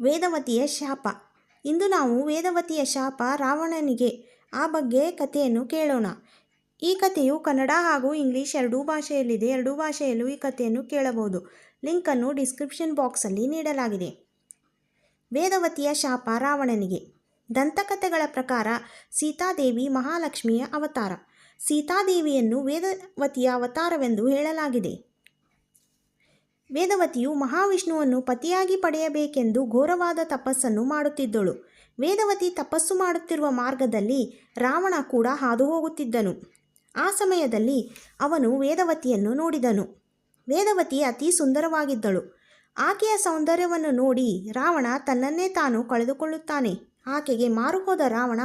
ವೇದವತಿಯ ಶಾಪ. ಇಂದು ನಾವು ವೇದವತಿಯ ಶಾಪ ರಾವಣನಿಗೆ ಆ ಬಗ್ಗೆ ಕಥೆಯನ್ನು ಕೇಳೋಣ. ಈ ಕಥೆಯು ಕನ್ನಡ ಹಾಗೂ ಇಂಗ್ಲಿಷ್ ಎರಡೂ ಭಾಷೆಯಲ್ಲಿದೆ. ಎರಡೂ ಭಾಷೆಯಲ್ಲೂ ಈ ಕಥೆಯನ್ನು ಕೇಳಬಹುದು. ಲಿಂಕನ್ನು ಡಿಸ್ಕ್ರಿಪ್ಷನ್ ಬಾಕ್ಸಲ್ಲಿ ನೀಡಲಾಗಿದೆ. ವೇದವತಿಯ ಶಾಪ ರಾವಣನಿಗೆ. ದಂತಕಥೆಗಳ ಪ್ರಕಾರ ಸೀತಾದೇವಿ ಮಹಾಲಕ್ಷ್ಮಿಯ ಅವತಾರ. ಸೀತಾದೇವಿಯನ್ನು ವೇದವತಿಯ ಅವತಾರವೆಂದು ಹೇಳಲಾಗಿದೆ. ವೇದವತಿಯು ಮಹಾವಿಷ್ಣುವನ್ನು ಪತಿಯಾಗಿ ಪಡೆಯಬೇಕೆಂದು ಘೋರವಾದ ತಪಸ್ಸನ್ನು ಮಾಡುತ್ತಿದ್ದಳು. ವೇದವತಿ ತಪಸ್ಸು ಮಾಡುತ್ತಿರುವ ಮಾರ್ಗದಲ್ಲಿ ರಾವಣ ಕೂಡ ಹಾದು ಹೋಗುತ್ತಿದ್ದನು ಆ ಸಮಯದಲ್ಲಿ ಅವನು ವೇದವತಿಯನ್ನು ನೋಡಿದನು. ವೇದವತಿ ಅತಿ ಸುಂದರವಾಗಿದ್ದಳು. ಆಕೆಯ ಸೌಂದರ್ಯವನ್ನು ನೋಡಿ ರಾವಣ ತನ್ನನ್ನೇ ತಾನು ಕಳೆದುಕೊಳ್ಳುತ್ತಾನೆ. ಆಕೆಗೆ ಮಾರುಹೋದ ರಾವಣ,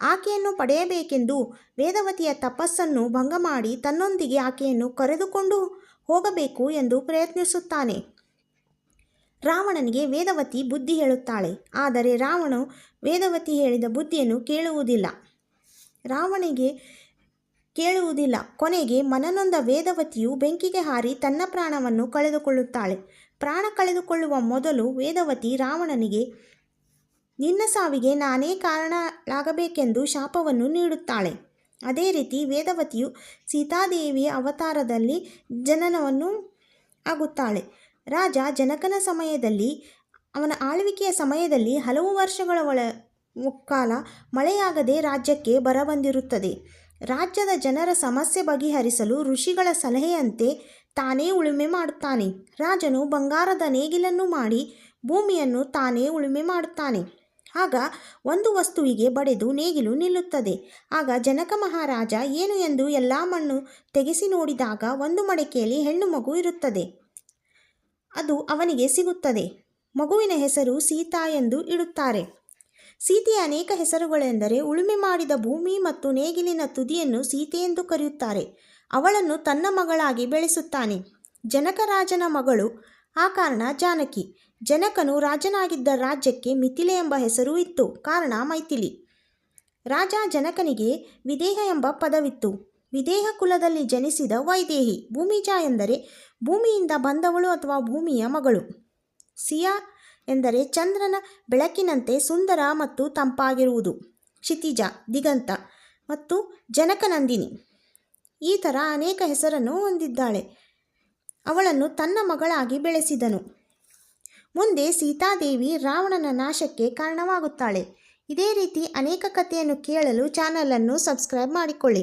ಆಕೆಯನ್ನು ಪಡೆಯಬೇಕೆಂದು ವೇದವತಿಯ ತಪಸ್ಸನ್ನು ಭಂಗ ಮಾಡಿ ತನ್ನೊಂದಿಗೆ ಆಕೆಯನ್ನು ಕರೆದುಕೊಂಡು ಹೋಗಬೇಕು ಎಂದು ಪ್ರಯತ್ನಿಸುತ್ತಾನೆ. ರಾವಣನಿಗೆ ವೇದವತಿ ಬುದ್ಧಿ ಹೇಳುತ್ತಾಳೆ. ಆದರೆ ರಾವಣ ವೇದವತಿ ಹೇಳಿದ ಬುದ್ಧಿಯನ್ನು ಕೇಳುವುದಿಲ್ಲ. ರಾವಣಿಗೆ ಕೇಳುವುದಿಲ್ಲ. ಕೊನೆಗೆ ಮನನೊಂದ ವೇದವತಿಯು ಬೆಂಕಿಗೆ ಹಾರಿ ತನ್ನ ಪ್ರಾಣವನ್ನು ಕಳೆದುಕೊಳ್ಳುತ್ತಾಳೆ. ಪ್ರಾಣ ಕಳೆದುಕೊಳ್ಳುವ ಮೊದಲು ವೇದವತಿ ರಾವಣನಿಗೆ, ನಿನ್ನ ಸಾವಿಗೆ ನಾನೇ ಕಾರಣಳಾಗಬೇಕೆಂದು ಶಾಪವನ್ನು ನೀಡುತ್ತಾಳೆ. ಅದೇ ರೀತಿ ವೇದವತಿಯು ಸೀತಾದೇವಿಯ ಅವತಾರದಲ್ಲಿ ಜನನವನ್ನು ಆಗುತ್ತಾಳೆ. ರಾಜ ಜನಕನ ಸಮಯದಲ್ಲಿ, ಅವನ ಆಳ್ವಿಕೆಯ ಸಮಯದಲ್ಲಿ ಹಲವು ವರ್ಷಗಳ ಒಳ ಕಾಲ ಮಳೆಯಾಗದೆ ರಾಜ್ಯಕ್ಕೆ ಬರ ಬಂದಿರುತ್ತದೆ ರಾಜ್ಯದ ಜನರ ಸಮಸ್ಯೆ ಬಗೆಹರಿಸಲು ಋಷಿಗಳ ಸಲಹೆಯಂತೆ ತಾನೇ ಉಳುಮೆ ಮಾಡುತ್ತಾನೆ. ರಾಜನು ಬಂಗಾರದ ನೇಗಿಲನ್ನು ಮಾಡಿ ಭೂಮಿಯನ್ನು ತಾನೇ ಉಳುಮೆ ಮಾಡುತ್ತಾನೆ. ಆಗ ಒಂದು ವಸ್ತುವಿಗೆ ಬಡೆದು ನೇಗಿಲು ನಿಲ್ಲುತ್ತದೆ. ಆಗ ಜನಕ ಮಹಾರಾಜ ಏನು ಎಂದು ಎಲ್ಲ ಮಣ್ಣು ತೆಗೆಸಿ ನೋಡಿದಾಗ ಒಂದು ಮಡಿಕೆಯಲ್ಲಿ ಹೆಣ್ಣು ಮಗು ಇರುತ್ತದೆ. ಅದು ಅವನಿಗೆ ಸಿಗುತ್ತದೆ. ಮಗುವಿನ ಹೆಸರು ಸೀತಾ ಎಂದು ಇಡುತ್ತಾರೆ. ಸೀತೆಯ ಅನೇಕ ಹೆಸರುಗಳೆಂದರೆ ಉಳುಮೆ ಮಾಡಿದ ಭೂಮಿ ಮತ್ತು ನೇಗಿಲಿನ ತುದಿಯನ್ನು ಸೀತೆ ಎಂದು ಕರೆಯುತ್ತಾರೆ. ಅವಳನ್ನು ತನ್ನ ಮಗಳಾಗಿ ಬೆಳೆಸುತ್ತಾನೆ. ಜನಕರಾಜನ ಮಗಳು, ಆ ಕಾರಣ ಜಾನಕಿ. ಜನಕನು ರಾಜನಾಗಿದ್ದ ರಾಜ್ಯಕ್ಕೆ ಮಿಥಿಲೆ ಎಂಬ ಹೆಸರು ಇತ್ತು. ಕಾರಣ ಮೈಥಿಲಿ. ರಾಜ ಜನಕನಿಗೆ ವಿದೇಹ ಎಂಬ ಪದವಿತ್ತು. ವಿದೇಹ ಕುಲದಲ್ಲಿ ಜನಿಸಿದ ವೈದೇಹಿ. ಭೂಮಿಜ ಎಂದರೆ ಭೂಮಿಯಿಂದ ಬಂದವಳು ಅಥವಾ ಭೂಮಿಯ ಮಗಳು. ಸಿಯಾ ಎಂದರೆ ಚಂದ್ರನ ಬೆಳಕಿನಂತೆ ಸುಂದರ ಮತ್ತು ತಂಪಾಗಿರುವುದು. ಕ್ಷಿತಿಜ, ದಿಗಂತ ಮತ್ತು ಜನಕನಂದಿನಿ. ಈ ಥರ ಅನೇಕ ಹೆಸರನ್ನು ಹೊಂದಿದ್ದಾಳೆ. ಅವಳನ್ನು ತನ್ನ ಮಗಳಾಗಿ ಬೆಳೆಸಿದನು. ಮುಂದೆ ಸೀತಾದೇವಿ ರಾವಣನ ನಾಶಕ್ಕೆ ಕಾರಣವಾಗುತ್ತಾಳೆ. ಇದೇ ರೀತಿ ಅನೇಕ ಕಥೆಯನ್ನು ಕೇಳಲು ಚಾನಲನ್ನು ಸಬ್ಸ್ಕ್ರೈಬ್ ಮಾಡಿಕೊಳ್ಳಿ.